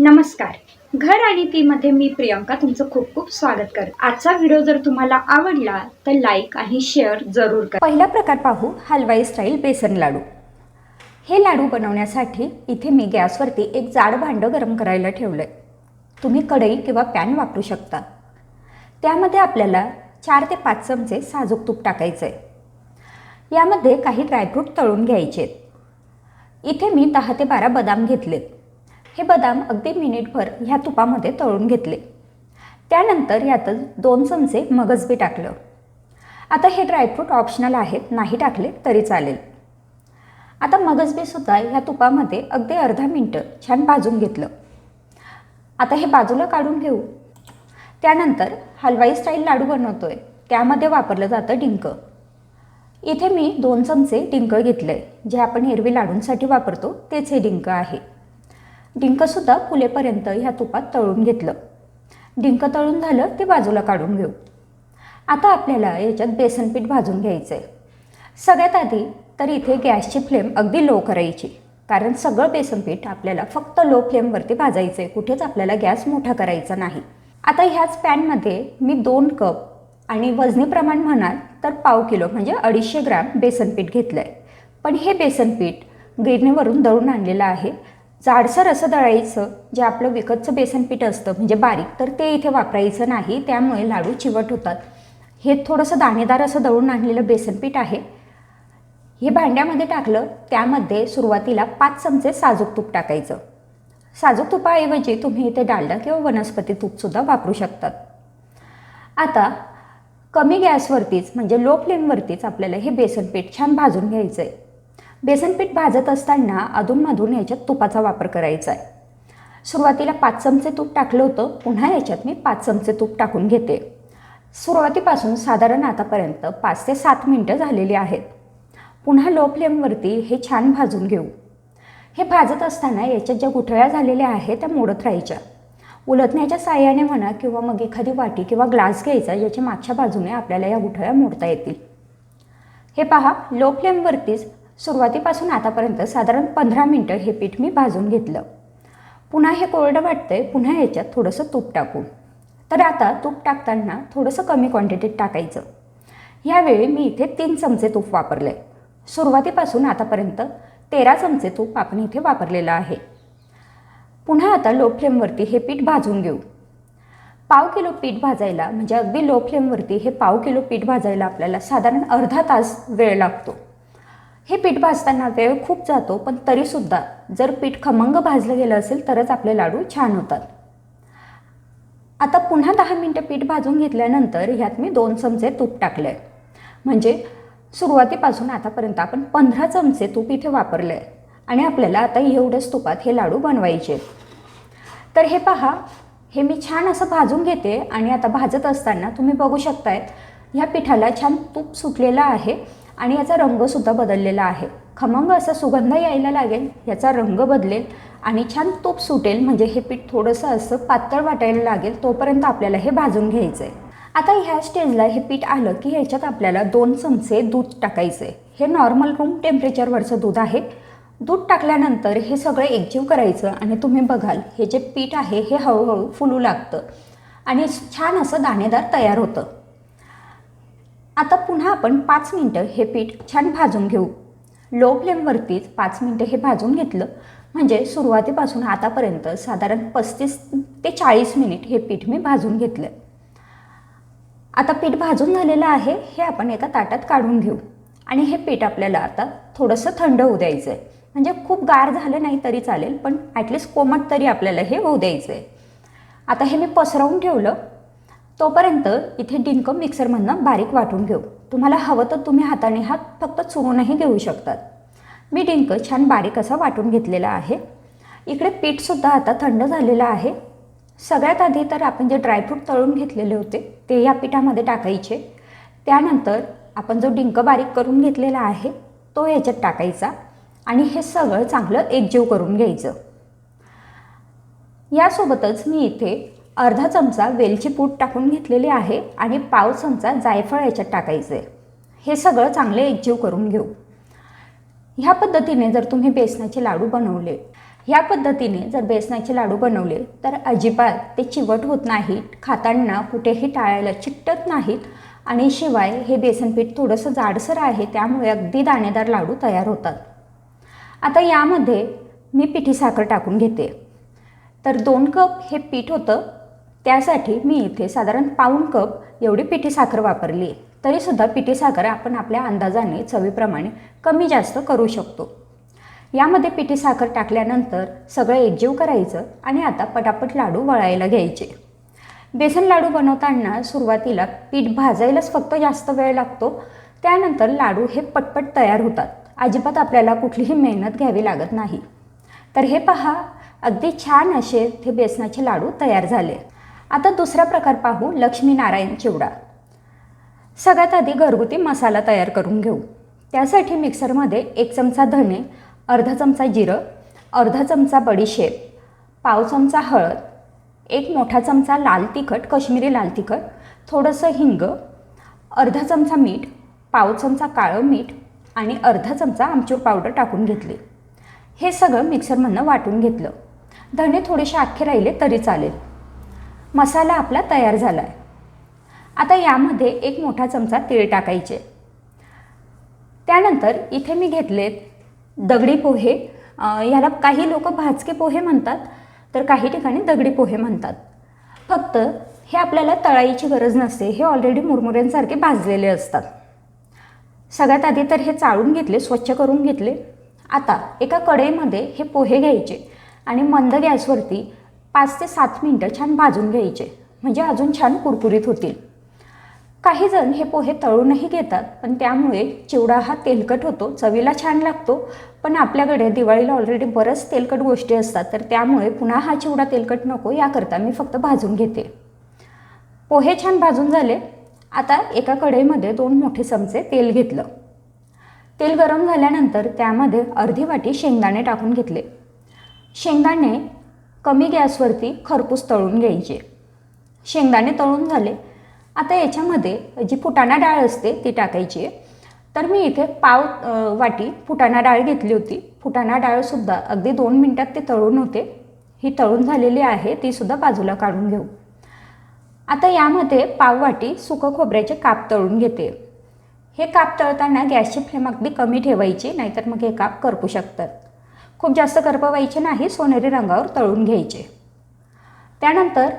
नमस्कार. घर आणि ती मध्ये मी प्रियंका तुमचं खूप खूप स्वागत करते. आजचा व्हिडिओ जर तुम्हाला आवडला तर लाईक आणि शेअर जरूर करा. पहिला प्रकार पाहू हलवाई स्टाईल बेसन लाडू. हे लाडू बनवण्यासाठी इथे मी गॅसवरती एक जाड भांडं गरम करायला ठेवलं आहे तुम्ही कढई किंवा पॅन वापरू शकता. त्यामध्ये आपल्याला चार ते पाच चमचे साजूक तूप टाकायचं आहे यामध्ये काही ड्रायफ्रूट तळून घ्यायचे आहेत इथे मी दहा ते बारा बदाम घेतलेत. हे बदाम अगदी मिनिटभर ह्या तुपामध्ये तळून घेतले. त्यानंतर यातच दोन चमचे मगजबी टाकलं. आता हे ड्रायफ्रूट ऑप्शनल आहेत नाही टाकले तरी चालेल. आता मगजबीसुद्धा ह्या तुपामध्ये अगदी अर्धा मिनटं छान भाजून घेतलं. आता हे बाजूला काढून घेऊ. त्यानंतर हलवाई स्टाईल लाडू बनवतोय. त्यामध्ये वापरलं जातं डिंक. इथे मी दोन चमचे डिंक घेतलं आहे जे आपण एरवी लाडूंसाठी वापरतो तेच हे डिंक आहे. डिंकसुद्धा फुलेपर्यंत ह्या तुपात तळून घेतलं. डिंक तळून झालं ते बाजूला काढून घेऊ. आता आपल्याला याच्यात बेसनपीठ भाजून घ्यायचं आहे सगळ्यात आधी तर इथे गॅसची फ्लेम अगदी लो करायची कारण सगळं बेसनपीठ आपल्याला फक्त लो फ्लेमवरती भाजायचं आहे कुठेच आपल्याला गॅस मोठा करायचा नाही. आता ह्याच पॅनमध्ये मी दोन कप आणि वजनी प्रमाण म्हणाल तर पाव किलो म्हणजे अडीचशे ग्रॅम बेसनपीठ घेतलं आहे पण हे बेसनपीठ गिरणीवरून दळून आणलेलं आहे जाडसर असं दळायचं जे आपलं विकतचं बेसन पीठ असतं म्हणजे बारीक तर ते इथे वापरायचं नाही. त्यामुळे लाडू चिवट होतात. हे थोडंसं दाणेदार असं दळून आणलेलं बेसनपीठ आहे. हे भांड्यामध्ये टाकलं त्यामध्ये सुरुवातीला पाच चमचे साजूक तूप टाकायचं. साजूक तुपाऐवजी तुम्ही इथे डालडा किंवा वनस्पती तूपसुद्धा वापरू शकतात. आता कमी गॅसवरतीच म्हणजे लो फ्लेमवरतीच आपल्याला हे बेसनपीठ छान भाजून घ्यायचं आहे बेसनपीठ भाजत असताना अधूनमधून याच्यात तुपाचा वापर करायचा आहे. सुरुवातीला पाच चमचे तूप टाकलं होतं पुन्हा याच्यात मी पाच चमचे तूप टाकून घेते. सुरुवातीपासून साधारण आतापर्यंत पाच ते सात मिनटं झालेली आहेत. पुन्हा लो फ्लेमवरती हे छान भाजून घेऊ. हे भाजत असताना याच्यात ज्या गुठळ्या झालेल्या आहेत त्या मोडत राहायच्या. उलटण्याच्या साह्याने म्हणा किंवा मग एखादी वाटी किंवा ग्लास घ्यायचा ज्याच्या मागच्या बाजूने आपल्याला या गुठळ्या मोडता येतील. हे पहा लो फ्लेमवरतीच सुरुवातीपासून आतापर्यंत साधारण पंधरा मिनटं हे पीठ मी भाजून घेतलं. पुन्हा हे कोरडं वाटतंय पुन्हा याच्यात थोडंसं तूप टाकू तर आता तूप टाकताना थोडंसं कमी क्वांटिटीत टाकायचं. यावेळी मी इथे तीन चमचे तूप वापरले सुरुवातीपासून आतापर्यंत तेरा चमचे तूप आपण इथे वापरलेलं आहे. पुन्हा आता लो फ्लेमवरती हे पीठ भाजून घेऊ. पाव किलो पीठ भाजायला म्हणजे अगदी लो फ्लेमवरती हे पाव किलो पीठ भाजायला आपल्याला साधारण अर्धा तास वेळ लागतो. हे पीठ भाजताना वेळ खूप जातो पण तरीसुद्धा जर पीठ खमंग भाजलं गेलं असेल तरच आपले लाडू छान होतात. आता पुन्हा दहा मिनटं पीठ भाजून घेतल्यानंतर ह्यात मी दोन चमचे तूप टाकले म्हणजे सुरुवातीपासून आतापर्यंत आपण पंधरा चमचे तूप इथे वापरले आहे आणि आपल्याला आता एवढ्याच तुपात हे लाडू बनवायचे तर हे पहा हे मी छान असं भाजून घेते आणि आता भाजत असताना तुम्ही बघू शकतायत ह्या पिठाला छान तूप सुटलेलं आहे. आणि याचा रंगसुद्धा बदललेला आहे. खमंग असा सुगंध यायला लागेल याचा रंग बदलेल आणि छान तूप सुटेल म्हणजे हे पीठ थोडंसं असं पातळ वाटायला लागेल तोपर्यंत आपल्याला हे भाजून घ्यायचं आहे आता ह्या स्टेजला हे पीठ आलं की ह्याच्यात आपल्याला दोन चमचे दूध टाकायचे हे नॉर्मल रूम टेम्परेचरवरचं दूध आहे. दूध टाकल्यानंतर हे सगळं एकजीव करायचं आणि तुम्ही बघाल हे जे पीठ आहे हे हळूहळू फुलू लागतं आणि छान असं दाणेदार तयार होतं. आता पुन्हा आपण पाच मिनटं हे पीठ छान भाजून घेऊ. लो फ्लेमवरतीच पाच मिनटं हे भाजून घेतलं. म्हणजे सुरुवातीपासून आतापर्यंत साधारण पस्तीस ते चाळीस मिनिट हे पीठ मी भाजून घेतलं. आता पीठ भाजून झालेलं आहे हे आपण एका ताटात काढून घेऊ. आणि हे पीठ आपल्याला आता थोडंसं थंड होऊ द्यायचं आहे म्हणजे खूप गार झालं नाही तरी चालेल पण ॲटलिस्ट कोमट तरी आपल्याला हे होऊ द्यायचं आहे आता हे मी पसरवून ठेवलं. तोपर्यंत इथे डिंक मिक्सरमधनं बारीक वाटून घेऊ. तुम्हाला हवं तर तुम्ही हाताने हात फक्त चुरूनही घेऊ शकतात. मी डिंक छान बारीक असा वाटून घेतलेला आहे. इकडे पीठसुद्धा आता थंड झालेलं आहे. सगळ्यात आधी तर आपण जे ड्रायफ्रूट तळून घेतलेले होते ते या पिठामध्ये टाकायचे. त्यानंतर आपण जो डिंक बारीक करून घेतलेला आहे तो याच्यात टाकायचा आणि हे सगळं चांगलं एकजीव करून घ्यायचं. यासोबतच मी इथे अर्धा चमचा वेलची पूड टाकून घेतलेली आहे आणि पाव चमचा जायफळ याच्यात टाकायचं. आहे हे सगळं चांगले एकजीव करून घेऊ. ह्या पद्धतीने जर तुम्ही बेसनाचे लाडू बनवले ह्या पद्धतीने जर बेसनाचे लाडू बनवले तर अजिबात ते चिवट होत नाहीत खाताना कुठेही टाळायला चिकटत नाहीत आणि शिवाय हे बेसनपीठ थोडंसं जाडसर आहे त्यामुळे अगदी दाणेदार लाडू तयार होतात. आता यामध्ये मी पिठी साखर टाकून घेते. तर दोन कप हे पीठ होतं त्यासाठी मी इथे साधारण पाऊण कप एवढी पिठी साखर वापरली. तरीसुद्धा पिठी साखर आपण आपल्या अंदाजाने चवीप्रमाणे कमी जास्त करू शकतो. यामध्ये पिठी साखर टाकल्यानंतर सगळं एकजीव करायचं आणि आता पटापट लाडू वळायला घ्यायचे. बेसन लाडू बनवताना सुरुवातीला पीठ भाजायलाच फक्त जास्त वेळ लागतो. त्यानंतर लाडू हे पटपट तयार होतात. अजिबात आपल्याला कुठलीही मेहनत घ्यावी लागत नाही. तर हे पहा अगदी छान असे हे बेसनाचे लाडू तयार झाले. आता दुसरा प्रकार पाहू लक्ष्मीनारायण चिवडा. सगळ्यात आधी घरगुती मसाला तयार करून घेऊ. त्यासाठी मिक्सरमध्ये एक चमचा धणे अर्धा चमचा जिरं अर्धा चमचा बडीशेप पाव चमचा हळद एक मोठा चमचा लाल तिखट कश्मीरी लाल तिखट थोडंसं हिंग अर्धा चमचा मीठ पाव चमचा काळं मीठ आणि अर्धा चमचा आमचूर पावडर टाकून घेतली. हे सगळं मिक्सरमधनं वाटून घेतलं. धणे थोडेसे अख्खे राहिले तरी चालेल. मसाला आपला तयार झाला आहे आता यामध्ये एक मोठा चमचा तीळ टाकायचे. त्यानंतर इथे मी घेतलेत दगडी पोहे. ह्याला याला काही लोक भाजके पोहे म्हणतात तर काही ठिकाणी दगडी पोहे म्हणतात. फक्त हे आपल्याला तळाईची गरज नसते हे ऑलरेडी मुरमुऱ्यांसारखे भाजलेले असतात. सगळ्यात आधी तर हे चाळून घेतले स्वच्छ करून घेतले. आता एका कढईमध्ये हे पोहे घ्यायचे आणि मंद गॅसवरती पाच ते सात मिनटं छान भाजून घ्यायचे. म्हणजे अजून छान कुरकुरीत होतील. काही जण हे पोहे तळूनही घेतात पण त्यामुळे चिवडा हा तेलकट होतो चवीला छान लागतो. पण आपल्याकडे दिवाळीला ऑलरेडी बरंच तेलकट गोष्टी असतात तर त्यामुळे पुन्हा हा चिवडा तेलकट नको याकरता मी फक्त भाजून घेते. पोहे छान भाजून झाले. आता एका कढईमध्ये दोन मोठे चमचे तेल घेतलं. तेल गरम झाल्यानंतर त्यामध्ये अर्धी वाटी शेंगदाणे टाकून घेतले. शेंगदाणे कमी गॅसवरती खरपूस तळून घ्यायचे. शेंगदाणे तळून झाले. आता याच्यामध्ये जी फुटाणा डाळ असते ती टाकायची आहे. तर मी इथे पाव वाटी फुटाणा डाळ घेतली होती. फुटाणा डाळसुद्धा अगदी दोन मिनटात ते तळून होते. ही तळून झालेली आहे तीसुद्धा बाजूला काढून घेऊ. आता यामध्ये पाव वाटी सुकं खोबऱ्याचे काप तळून घेते. हे काप तळताना गॅसची फ्लेम अगदी कमी ठेवायची नाहीतर मग हे काप करपू शकतात. खूप जास्त करपवायचे नाही सोनेरी रंगावर तळून घ्यायचे. त्यानंतर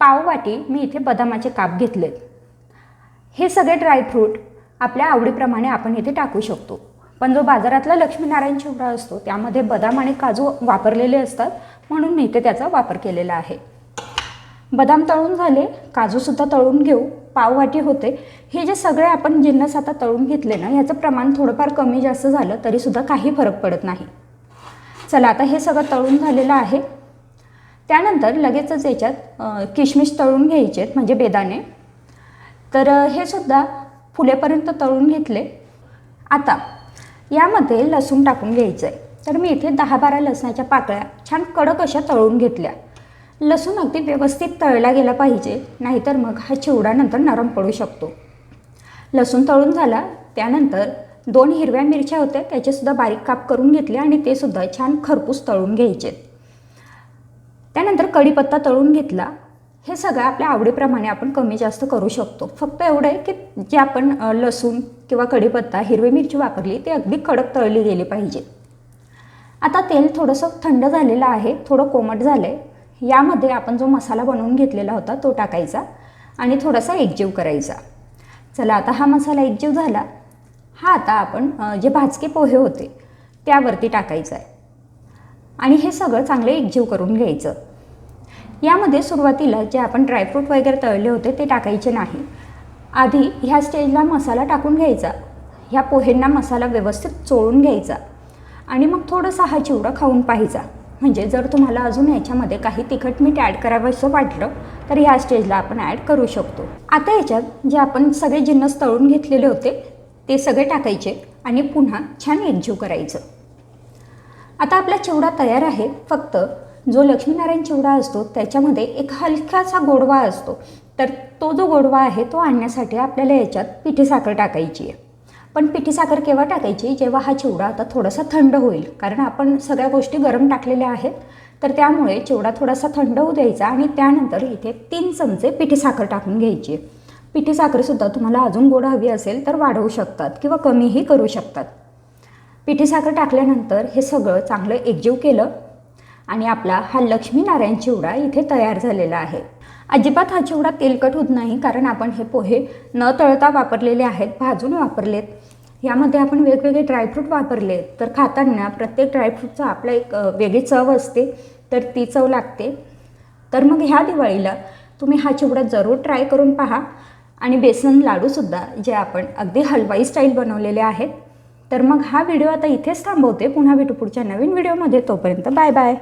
पाववाटी मी इथे बदामाचे काप घेतलेत हे सगळे ड्रायफ्रूट आपल्या आवडीप्रमाणे आपण इथे टाकू शकतो. पण जो बाजारातला लक्ष्मीनारायण चिवडा असतो त्यामध्ये बदाम आणि काजू वापरलेले असतात म्हणून मी इथे त्याचा वापर केलेला आहे. बदाम तळून झाले काजूसुद्धा तळून घेऊ पाववाटी होते. हे जे सगळे आपण जिन्नस आता तळून घेतले ना ह्याचं प्रमाण थोडंफार कमी जास्त झालं तरीसुद्धा काही फरक पडत नाही. चला आता हे सगळं तळून झालेलं आहे. त्यानंतर लगेचच याच्यात किशमिश तळून घ्यायचे आहेत म्हणजे बेदाणे. तर हे सुद्धा फुलेपर्यंत तळून घेतले. आता यामध्ये लसूण टाकून घ्यायचं आहे तर मी इथे दहा बारा लसणाच्या पाकळ्या छान कडक अशा तळून घेतल्या. लसूण अगदी व्यवस्थित तळला गेला पाहिजे नाहीतर मग हा चिवडा नंतर नरम पडू शकतो. लसूण तळून झाला त्यानंतर दोन हिरव्या मिरच्या होत्या त्याचेसुद्धा बारीक काप करून घेतले आणि ते सुद्धा छान खरपूस तळून घ्यायचे. त्यानंतर कढीपत्ता तळून घेतला. हे सगळं आपल्या आवडीप्रमाणे आपण कमी जास्त करू शकतो. फक्त एवढं आहे की जे आपण लसूण किंवा कढीपत्ता हिरवी मिरची वापरली ते अगदी कडक तळली गेली पाहिजे. आता तेल थोडंसं थंड झालेलं आहे थोडं कोमट झालं आहे यामध्ये आपण जो मसाला बनवून घेतलेला होता तो टाकायचा आणि थोडासा एकजीव करायचा. चला आता हा मसाला एकजीव झाला. हा आता आपण जे भाजके पोहे होते त्यावरती टाकायचं आहे. आणि हे सगळं चांगलं एकजीव करून घ्यायचं. यामध्ये सुरुवातीला जे आपण ड्रायफ्रूट वगैरे तळले होते ते टाकायचे नाही. आधी ह्या स्टेजला मसाला टाकून घ्यायचा. ह्या पोहेंना मसाला व्यवस्थित चोळून घ्यायचा. आणि मग थोडंसं हा चिवडा खाऊन पाहायचा. म्हणजे जर तुम्हाला अजून याच्यामध्ये काही तिखट मीठ ॲड करावंसं वाटलं तर ह्या स्टेजला आपण ॲड करू शकतो. आता याच्यात जे आपण सगळे जिन्नस तळून घेतलेले होते ते सगळे टाकायचे आणि पुन्हा छान एकजीव करायचं. आता आपला चिवडा तयार आहे फक्त जो लक्ष्मीनारायण चिवडा असतो त्याच्यामध्ये एक हलकासा गोडवा असतो. तर तो जो गोडवा आहे तो आणण्यासाठी आपल्याला याच्यात पिठी साखर टाकायची आहे. पण पिठी साखर केव्हा टाकायची? जेव्हा हा चिवडा आता थोडासा थंड होईल. कारण आपण सगळ्या गोष्टी गरम टाकलेल्या आहेत तर त्यामुळे चिवडा थोडासा थंड होऊ द्यायचा आणि त्यानंतर इथे तीन चमचे पिठी साखर टाकून घ्यायची पिठी साखरसुद्धा तुम्हाला अजून गोड हवी असेल तर वाढवू शकतात किंवा कमीही करू शकतात. पिठी साखर टाकल्यानंतर हे सगळं चांगलं एकजीव केलं आणि आपला हा लक्ष्मीनारायण चिवडा इथे तयार झालेला आहे. अजिबात हा चिवडा तेलकट होत नाही कारण आपण हे पोहे न तळता वापरलेले आहेत भाजून वापरलेत. यामध्ये आपण वेगवेगळे ड्रायफ्रूट वापरले तर खाताना प्रत्येक ड्रायफ्रूटचा आपला एक वेगळी चव असते तर ती चव लागते. तर मग ह्या दिवाळीला तुम्ही हा चिवडा जरूर ट्राय करून पहा. आणि बेसन लाडूसुद्धा जे आपण अगदी हलवाई स्टाईल बनवलेले आहेत. तर मग हा व्हिडिओ आता इथेच थांबवते. पुन्हा भेटू पुढच्या नवीन व्हिडिओमध्ये तोपर्यंत बाय बाय